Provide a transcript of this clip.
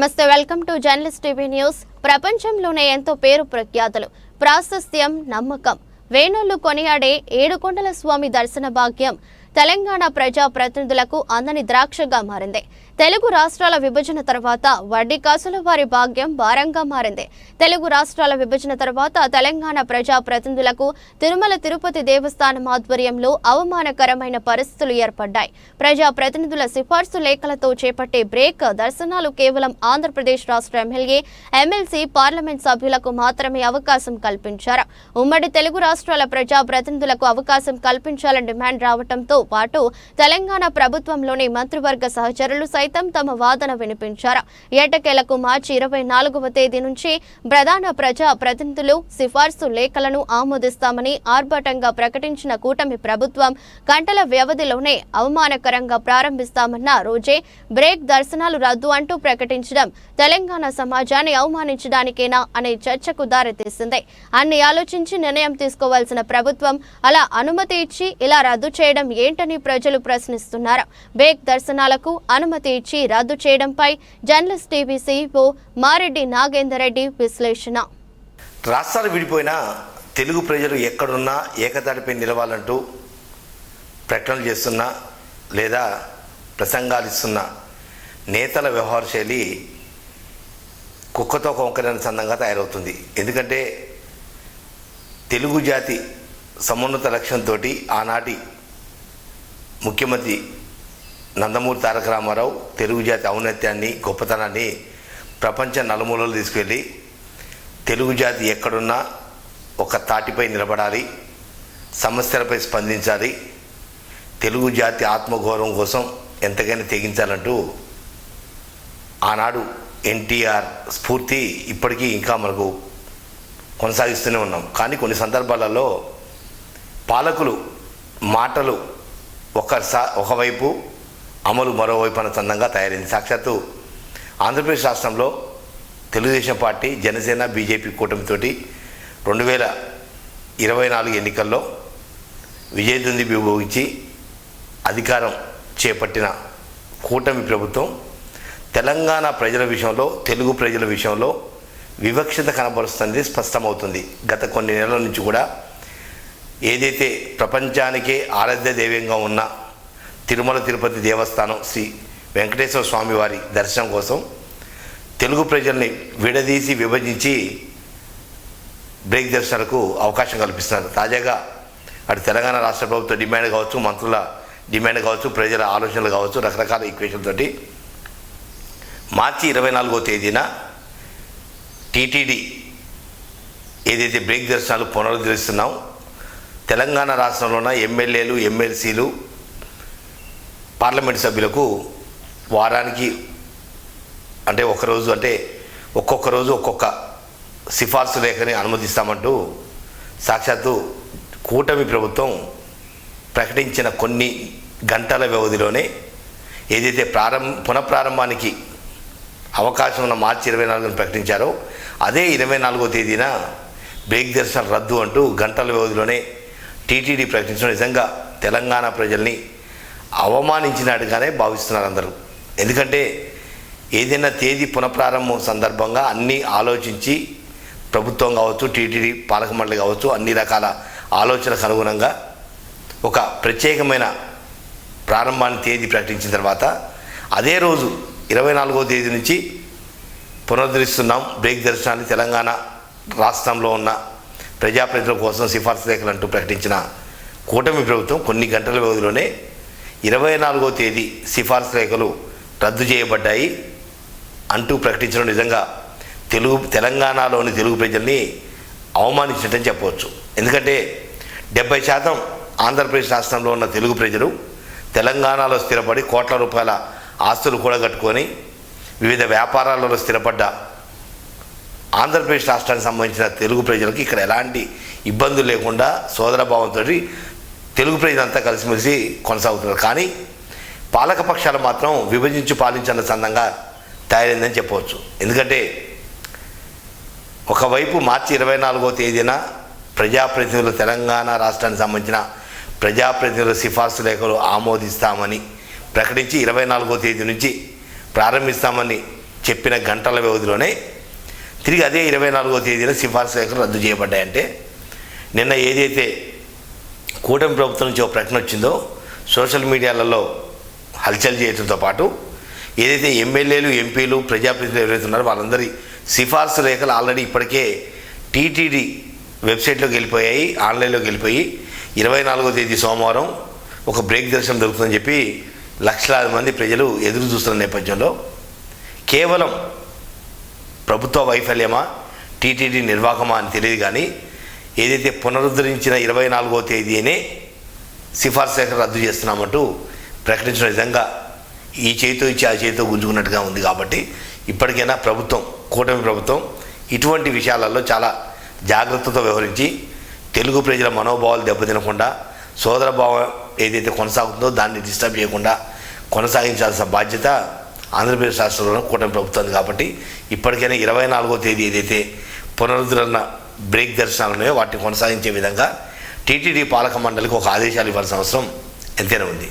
నమస్తే welcome to journalist TV news. ప్రపంచంలోనే ఎంతో పేరు ప్రఖ్యాతులు. ప్రాశస్త్యం నమ్మకం. వేణుళ్ళు కొనియాడే ఏడుకొండల స్వామి దర్శన భాగ్యం. తెలంగాణ ప్రజా ప్రతినిధులకు అందని ద్రాక్షగా మారింది. తెలుగు రాష్ట్రాల విభజన తర్వాత వడ్డీ కాసుల వారి భాగ్యం భారంగా మారింది. తెలుగు రాష్ట్రాల విభజన తర్వాత తెలంగాణ ప్రజా ప్రతినిధులకు తిరుమల తిరుపతి దేవస్థానం ఆధ్వర్యంలో అవమానకరమైన పరిస్థితులు ఏర్పడ్డాయి. ప్రజా ప్రతినిధుల సిఫార్సు లేఖలతో చేపట్టే బ్రేక్ దర్శనాలు కేవలం ఆంధ్రప్రదేశ్ రాష్ట్ర ఎమ్మెల్యే ఎమ్మెల్సీ పార్లమెంట్ సభ్యులకు మాత్రమే అవకాశం కల్పించారు. ఉమ్మడి తెలుగు రాష్ట్రాల ప్రజా ప్రతినిధులకు అవకాశం కల్పించాలని డిమాండ్ రావడంతో పాటు తెలంగాణ ప్రభుత్వంలోని మంత్రివర్గ సహచరులు సైతం తమ వాదన వినిపించారు. ఏటకేలకు మార్చి ఇరవై నాలుగవ తేదీ నుంచి ప్రధాన ప్రజా ప్రతినిధులు సిఫార్సు లేఖలను ఆమోదిస్తామని ఆర్భాటంగా ప్రకటించిన కూటమి ప్రభుత్వం గంటల వ్యవధిలోనే అవమానకరంగా ప్రారంభిస్తామన్న రోజే బ్రేక్ దర్శనాలు రద్దు అంటూ ప్రకటించడం తెలంగాణ సమాజాన్ని అవమానించడానికేనా అనే చర్చకు దారితీసింది. అన్ని ఆలోచించి నిర్ణయం తీసుకోవాల్సిన ప్రభుత్వం అలా అనుమతి ఇచ్చి ఇలా రద్దు చేయడం ఏంటని ప్రజలు ప్రశ్నిస్తున్నారు. బ్రేక్ దర్శనాలకు అనుమతి ఇచ్చి రద్దు చేయడంపై journalist TV CEO Mareddy Nagenderreddy విశ్లేషణ. రాష్ట్రాలు విడిపోయినా తెలుగు ప్రజలు ఎక్కడున్నా ఏకతాటిపై నిలవాలంటూ ప్రకటనలు చేస్తున్న లేదా ప్రసంగాలు ఇస్తున్న నేతల వ్యవహార శైలి కుక్కతో కొంకరని సందంగా తయారవుతుంది. ఎందుకంటే తెలుగు జాతి సమున్నత లక్ష్యంతో ఆనాటి ముఖ్యమంత్రి నందమూరి తారక రామారావు తెలుగు జాతి ఔన్నత్యాన్ని గొప్పతనాన్ని ప్రపంచ నలుమూలలు తీసుకెళ్ళి తెలుగు జాతి ఎక్కడున్నా ఒక తాటిపై నిలబడాలి సమస్యలపై స్పందించాలి తెలుగు జాతి ఆత్మగౌరవం కోసం ఎంతకైనా తెగించాలంటూ ఆనాడు ఎన్టీఆర్ స్ఫూర్తి ఇప్పటికీ ఇంకా మనకు కొనసాగిస్తూనే ఉన్నాం. కానీ కొన్ని సందర్భాలలో పాలకులు మాటలు ఒక ఒకవైపు అమలు మరోవైపు అన్న చందంగా తయారైంది. సాక్షాత్తు ఆంధ్రప్రదేశ్ రాష్ట్రంలో తెలుగుదేశం పార్టీ జనసేన బీజేపీ కూటమితోటి రెండు వేల ఇరవై నాలుగు ఎన్నికల్లో విజయదుంది విభోగించి అధికారం చేపట్టిన కూటమి ప్రభుత్వం తెలంగాణ ప్రజల విషయంలో తెలుగు ప్రజల విషయంలో వివక్షత కనబరుస్తుంది స్పష్టమవుతుంది. గత కొన్ని నెలల నుంచి కూడా ఏదైతే ప్రపంచానికే ఆరాధ్య దైవంగా ఉన్న తిరుమల తిరుపతి దేవస్థానం శ్రీ వెంకటేశ్వర స్వామి వారి దర్శనం కోసం తెలుగు ప్రజల్ని విడదీసి విభజించి బ్రేక్ దర్శనాలకు అవకాశం కల్పిస్తున్నారు. తాజాగా అటు తెలంగాణ రాష్ట్ర ప్రభుత్వ డిమాండ్ కావచ్చు మంత్రుల డిమాండ్ కావచ్చు ప్రజల ఆలోచనలు కావచ్చు రకరకాల ఈక్వేషన్ తోటి మార్చి ఇరవై నాలుగో తేదీన టీటీడీ ఏదైతే బ్రేక్ దర్శనాలు పునరుద్ధరిస్తున్నాం తెలంగాణ రాష్ట్రంలో ఉన్న ఎమ్మెల్యేలు ఎమ్మెల్సీలు పార్లమెంట్ సభ్యులకు వారానికి అంటే ఒకరోజు అంటే ఒక్కొక్క రోజు ఒక్కొక్క సిఫార్సు లేఖని అనుమతిస్తామంటూ సాక్షాత్తు కూటమి ప్రభుత్వం ప్రకటించిన కొన్ని గంటల వ్యవధిలోనే ఏదైతే ప్రారంభ పునఃప్రారంభానికి అవకాశం ఉన్న మార్చి ఇరవై నాలుగున ప్రకటించారో అదే ఇరవై నాలుగో తేదీన బ్రేక్ దర్శనం రద్దు అంటూ గంటల వ్యవధిలోనే టీటీడీ ప్రకటించడం నిజంగా తెలంగాణ ప్రజల్ని అవమానించినట్టుగానే భావిస్తున్నారు అందరూ. ఎందుకంటే ఏదైనా తేదీ పునఃప్రారంభం సందర్భంగా అన్నీ ఆలోచించి ప్రభుత్వం కావచ్చు టీటీడీ పాలక మండలి కావచ్చు అన్ని రకాల ఆలోచనకు అనుగుణంగా ఒక ప్రత్యేకమైన ప్రారంభాన్ని తేదీ ప్రకటించిన తర్వాత అదే రోజు ఇరవై నాలుగో తేదీ నుంచి పునరుద్ధరిస్తున్నాం. బ్రేక్ దర్శనాన్ని తెలంగాణ రాష్ట్రంలో ఉన్న ప్రజాప్రతినిధుల కోసం సిఫార్సు లేఖలు అంటూ ప్రకటించిన కూటమి ప్రభుత్వం కొన్ని గంటల వ్యవధిలోనే ఇరవై నాలుగో తేదీ సిఫార్సు లేఖలు రద్దు చేయబడ్డాయి అంటూ ప్రకటించడం నిజంగా తెలుగు తెలంగాణలోని తెలుగు ప్రజల్ని అవమానించినట్టని చెప్పవచ్చు. ఎందుకంటే డెబ్బై శాతం ఆంధ్రప్రదేశ్ రాష్ట్రంలో ఉన్న తెలుగు ప్రజలు తెలంగాణలో స్థిరపడి కోట్ల రూపాయల ఆస్తులు కూడా కట్టుకొని వివిధ వ్యాపారాలలో స్థిరపడ్డ ఆంధ్రప్రదేశ్ రాష్ట్రానికి సంబంధించిన తెలుగు ప్రజలకు ఇక్కడ ఎలాంటి ఇబ్బందులు లేకుండా సోదరభావంతో తెలుగు ప్రజలంతా కలిసిమెలిసి కొనసాగుతున్నారు. కానీ పాలకపక్షాలు మాత్రం విభజించి పాలించిన సందంగా తయారైందని చెప్పవచ్చు. ఎందుకంటే ఒకవైపు మార్చి ఇరవై నాలుగో తేదీన ప్రజాప్రతినిధులు తెలంగాణ రాష్ట్రానికి సంబంధించిన ప్రజాప్రతినిధుల సిఫార్సు లేఖలు ఆమోదిస్తామని ప్రకటించి ఇరవై నాలుగో తేదీ నుంచి ప్రారంభిస్తామని చెప్పిన గంటల వ్యవధిలోనే తిరిగి అదే ఇరవై నాలుగో తేదీన సిఫార్సు లేఖలు రద్దు చేయబడ్డాయంటే నిన్న ఏదైతే కూటమి ప్రభుత్వం నుంచి ఒక ప్రకటన వచ్చిందో సోషల్ మీడియాలలో హల్చల్ చేయడంతో పాటు ఏదైతే ఎమ్మెల్యేలు ఎంపీలు ప్రజాప్రతినిధులు ఎవరైతే ఉన్నారో వాళ్ళందరి సిఫార్సు లేఖలు ఆల్రెడీ ఇప్పటికే టీటీడీ వెబ్సైట్లోకి వెళ్ళిపోయాయి ఆన్లైన్లోకి వెళ్ళిపోయి ఇరవై నాలుగో తేదీ సోమవారం ఒక బ్రేక్ దర్శనం దొరుకుతుందని చెప్పి లక్షలాది మంది ప్రజలు ఎదురు చూస్తున్న నేపథ్యంలో కేవలం ప్రభుత్వ వైఫల్యమా టీటీడీ నిర్వాహకమా అని తెలియదు కానీ ఏదైతే పునరుద్ధరించిన ఇరవై నాలుగో తేదీనే సిఫార్సు శాఖ రద్దు చేస్తున్నామంటూ ప్రకటించిన విధంగా ఈ చేతితో ఇచ్చి ఆ చేతితో గుంజుకున్నట్టుగా ఉంది కాబట్టి ఇప్పటికైనా ప్రభుత్వం కూటమి ప్రభుత్వం ఇటువంటి విషయాలలో చాలా జాగ్రత్తతో వ్యవహరించి తెలుగు ప్రజల మనోభావాలు దెబ్బతినకుండా సోదర భావం ఏదైతే కొనసాగుతుందో దాన్ని డిస్టర్బ్ చేయకుండా కొనసాగించాల్సిన బాధ్యత ఆంధ్రప్రదేశ్ రాష్ట్రంలో కూటమి ప్రభుత్వం కాబట్టి ఇప్పటికైనా ఇరవై నాలుగో తేదీ ఏదైతే పునరుద్ధరణ బ్రేక్ దర్శనాలు ఉన్నాయో వాటిని కొనసాగించే విధంగా టీటీడీ పాలక మండలికి ఒక ఆదేశాలు ఇవ్వాల్సిన అవసరం ఎంతైనా ఉంది.